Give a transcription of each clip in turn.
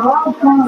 I'm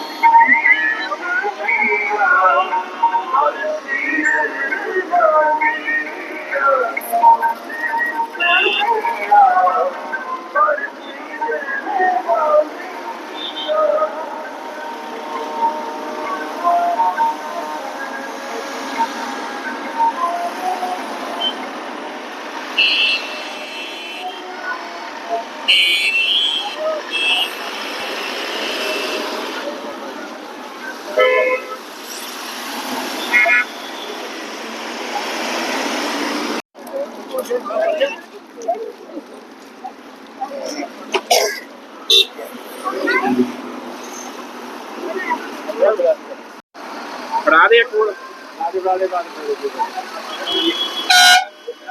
ਫੜਾ ਦੇ ਕੋਲ ਆਦੇ ਵਾਲੇ ਬਾਅਦ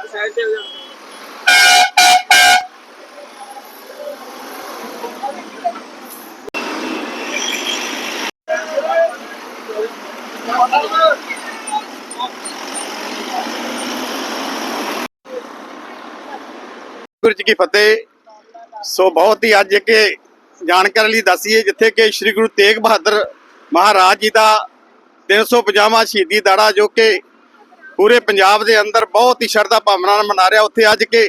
ਸਾਈਡ ਤੇ ਹੋ ਜਾ। ਗੁਰੂ ਜੀ ਕੀ ਫਤਿਹ। ਸੋ ਬਹੁਤ ਹੀ ਅੱਜ ਇੱਕ ਜਾਣਕਾਰੀ ਲਈ ਦੱਸੀਏ, ਜਿੱਥੇ ਕਿ ਸ੍ਰੀ ਗੁਰੂ ਤੇਗ ਬਹਾਦਰ ਮਹਾਰਾਜ ਜੀ ਦਾ 350ਵਾਂ ਸ਼ਹੀਦੀ ਦਾੜਾ, ਜੋ ਕਿ ਪੂਰੇ ਪੰਜਾਬ ਦੇ ਅੰਦਰ ਬਹੁਤ ਹੀ ਸ਼ਰਧਾ ਭਾਵਨਾ ਨਾਲ ਮਨਾ ਰਿਹਾ। ਉੱਥੇ ਅੱਜ ਕੇ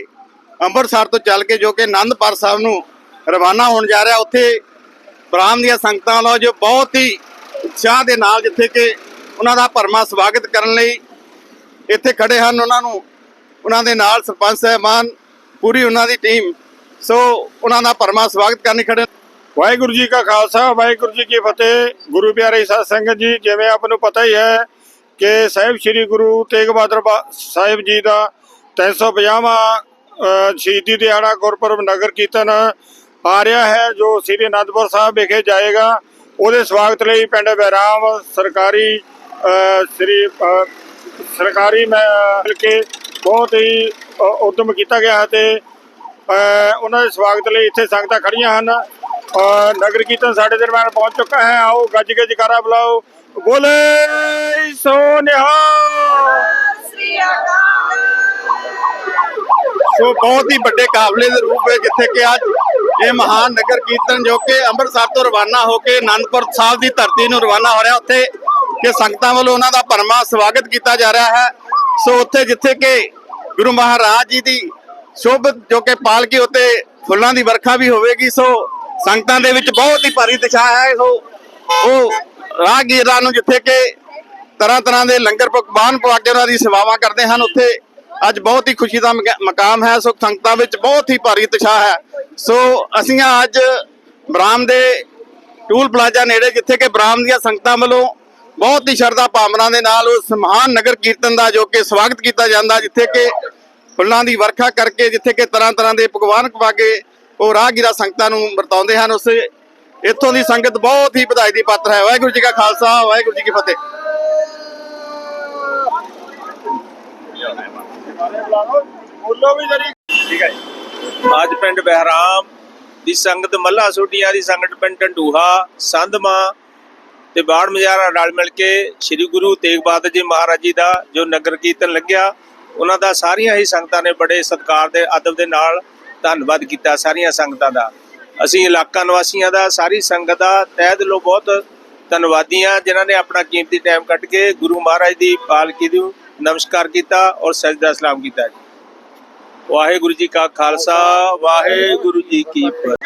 ਅੰਮ੍ਰਿਤਸਰ ਤੋਂ ਚੱਲ ਕੇ ਜੋ ਕਿ ਆਨੰਦਪੁਰ ਸਾਹਿਬ ਨੂੰ ਰਵਾਨਾ ਹੋਣ ਜਾ ਰਿਹਾ। ਉੱਥੇ ਬ੍ਰਾਹਮ ਦੀਆਂ ਸੰਗਤਾਂ ਵੱਲੋਂ ਜੋ ਬਹੁਤ ਹੀ ਉਤਸ਼ਾਹ ਦੇ ਨਾਲ ਜਿੱਥੇ ਕਿ ਉਹਨਾਂ ਦਾ ਭਰਮਾ ਸਵਾਗਤ ਕਰਨ ਲਈ ਇੱਥੇ ਖੜੇ ਹਨ ਉਹਨਾਂ ਨੂੰ ਉਹਨਾਂ ਦੇ ਨਾਲ ਸਰਪੰਚ ਸਾਹਿਬਾਨ ਪੂਰੀ ਉਹਨਾਂ ਦੀ ਟੀਮ। ਸੋ ਉਹਨਾਂ ਦਾ ਭਰਮਾ ਸਵਾਗਤ ਕਰਨ ਖੜੇ। ਵਾਹਿਗੁਰੂ ਜੀ ਕਾ ਖਾਲਸਾ ਵਾਹਿਗੁਰੂ ਜੀ ਕੀ ਫਤਿਹ। ਗੁਰੂ ਪਿਆਰੇ ਸਾਧ ਸੰਗਤ ਜੀ ਜਿਵੇਂ ਆਪ ਨੂੰ ਪਤਾ ਹੀ ਹੈ ਕਿ ਸਾਹਿਬ ਸ੍ਰੀ ਗੁਰੂ ਤੇਗ ਬਹਾਦਰ ਬਾ- ਸਾਹਿਬ ਜੀ ਦਾ 350ਵਾਂ ਅ, ਸ਼ਹੀਦੀ ਦਿਹਾੜਾ ਗੁਰਪੁਰਬ ਨਗਰ ਕੀਰਤਨ ਆ ਰਿਹਾ ਹੈ ਜੋ ਸ੍ਰੀ ਅਨੰਦਪੁਰ ਸਾਹਿਬ ਵਿਖੇ ਜਾਏਗਾ। ਉਹਦੇ ਸਵਾਗਤ ਲਈ ਪਿੰਡ ਬੈਰਾਮ ਸਰਕਾਰੀ ਸ੍ਰੀ ਸਰਕਾਰੀ ਮੈਂ ਮਿਲ ਕੇ ਬਹੁਤ ਹੀ ਅ, ਉਦਮ ਕੀਤਾ ਗਿਆ ਹੈ ਤੇ ਉਹਨਾਂ ਦੇ ਸਵਾਗਤ ਲਈ ਇੱਥੇ ਸੰਗਤਾਂ ਖੜੀਆਂ ਹਨ। ਨਗਰ ਕੀਰਤਨ ਸਾਡੇ ਦਰਬਾਰ ਪਹੁੰਚ ਚੁੱਕਾ ਹੈ। ਆਓ ਗੱਜ ਕੇ ਜਕਾਰਾ ਬੁਲਾਓ। ਬੋਲੇ ਸੋ ਨਿਹਾਲ। ਸੋ ਬਹੁਤ ਹੀ ਵੱਡੇ ਕਾਫਲੇ ਦੇ ਰੂਪ ਵਿੱਚ ਜਿੱਥੇ ਕਿ ਅੱਜ ਇਹ ਮਹਾਨ ਨਗਰ ਕੀਰਤਨ ਜੋ ਕਿ ਅੰਮ੍ਰਿਤਸਰ ਤੋਂ ਰਵਾਨਾ ਹੋ ਕੇ ਆਨੰਦਪੁਰ ਸਾਹਿਬ ਦੀ ਧਰਤੀ ਨੂੰ ਰਵਾਨਾ ਹੋ ਰਿਹਾ ਉੱਥੇ ਕਿ ਸੰਗਤਾਂ ਵੱਲੋਂ ਉਹਨਾਂ ਦਾ ਭਰਮਾ ਸਵਾਗਤ ਕੀਤਾ ਜਾ ਰਿਹਾ ਹੈ। ਸੋ ਉੱਥੇ ਜਿੱਥੇ ਕਿ ਗੁਰੂ ਮਹਾਰਾਜ ਜੀ ਦੀ ਸ਼ੁਭ ਜੋ ਕਿ ਪਾਲਕੀ ਉੱਤੇ ਫੁੱਲਾਂ ਦੀ ਵਰਖਾ ਵੀ ਹੋਵੇਗੀ, ਸੋ ਸੰਗਤਾਂ ਦੇ ਵਿੱਚ ਬਹੁਤ ਹੀ ਭਾਰੀ ਉਤਸ਼ਾਹ ਹੈ। ਸੋ ਉਹ ਰਾਹਗੀਰਾਂ ਨੂੰ ਜਿੱਥੇ ਕਿ ਤਰ੍ਹਾਂ ਤਰ੍ਹਾਂ ਦੇ ਲੰਗਰ ਪਕਵਾਨ ਪਵਾ ਕੇ ਉਹਨਾਂ ਦੀ ਸੇਵਾਵਾਂ ਕਰਦੇ ਹਨ, ਉੱਥੇ ਅੱਜ ਬਹੁਤ ਹੀ ਖੁਸ਼ੀ ਦਾ ਮਕਾ- ਮਕਾਮ ਹੈ। ਸੋ ਸੰਗਤਾਂ ਵਿੱਚ ਬਹੁਤ ਹੀ ਭਾਰੀ ਉਤਸ਼ਾਹ ਹੈ। ਸੋ ਅਸੀਂ ਅੱਜ ਬਰਾਮ ਦੇ ਟੂਲ ਪਲਾਜ਼ਾ ਨੇੜੇ ਜਿੱਥੇ ਕਿ ਬ੍ਰਾਹਮ ਦੀਆਂ ਸੰਗਤਾਂ ਵੱਲੋਂ ਬਹੁਤ ਹੀ ਸ਼ਰਧਾ ਭਾਵਨਾ ਦੇ ਨਾਲ ਉਸ ਮਹਾਨ ਨਗਰ ਕੀਰਤਨ ਦਾ ਜੋ ਕਿ ਸਵਾਗਤ ਕੀਤਾ ਜਾਂਦਾ ਜਿੱਥੇ ਕਿ ਫੁੱਲਾਂ ਦੀ ਵਰਖਾ ਕਰਕੇ ਜਿੱਥੇ ਕਿ ਤਰ੍ਹਾਂ ਤਰ੍ਹਾਂ ਦੇ ਪਕਵਾਨ ਖਵਾ ਕੇ ਉਹ ਰਾਹਗੀਰਾਂ ਸੰਗਤਾਂ ਨੂੰ ਵਰਤਾਉਂਦੇ ਹਨ ਉਸ ਇੱਥੋਂ ਦੀ ਸੰਗਤ ਬਹੁਤ ਹੀ ਵਧਾਈ ਦੀ ਪਾਤਰ ਹੈ। ਵਾਹਿਗੁਰੂ ਜੀ ਕਾ ਖਾਲਸਾ ਵਾਹਿਗੁਰੂ ਜੀ ਕੀ ਫਤਿਹ। ਠੀਕ ਹੈ ਅੱਜ ਪਿੰਡ ਬਹਿਰਾਮ ਦੀ ਸੰਗਤ ਮੱਲਾ ਸੋਟੀਆਂ ਦੀ ਸੰਗਤ ਪਿੰਡ ਢੰਡੂਹਾ ਸੰਧਮਾ ਤੇ ਬਾੜ ਮਜਾਰਾ ਨਾਲ ਮਿਲ ਕੇ ਸ੍ਰੀ ਗੁਰੂ ਤੇਗ ਬਹਾਦਰ ਜੀ ਮਹਾਰਾਜ ਜੀ ਦਾ ਜੋ ਨਗਰ ਕੀਰਤਨ ਲੱਗਿਆ, ਉਹਨਾਂ ਦਾ ਸਾਰੀਆਂ ਹੀ ਸੰਗਤਾਂ ਨੇ ਬੜੇ ਸਤਿਕਾਰ ਦੇ ਅਦਬ ਦੇ ਨਾਲ ਧੰਨਵਾਦ ਕੀਤਾ ਸਾਰੀਆਂ ਸੰਗਤਾਂ ਦਾ। ਅਸੀਂ ਇਲਾਕਾ ਨਿਵਾਸੀਆਂ ਦਾ, ਸਾਰੀ ਸੰਗਤ ਦਾ ਤਹਿ ਦਿਲੋਂ ਬਹੁਤ ਧੰਨਵਾਦੀ ਹਾਂ ਜਿਨ੍ਹਾਂ ਨੇ ਆਪਣਾ ਕੀਮਤੀ ਟਾਈਮ ਕੱਢ ਕੇ ਗੁਰੂ ਮਹਾਰਾਜ ਦੀ ਪਾਲਕੀ ਨੂੰ ਨਮਸਕਾਰ ਕੀਤਾ ਔਰ ਸਜਦਾ ਸਲਾਮ ਕੀਤਾ ਜੀ। ਵਾਹਿਗੁਰੂ ਜੀ ਕਾ ਖਾਲਸਾ, ਵਾਹਿਗੁਰੂ ਜੀ ਕੀ ਫਤਿਹ।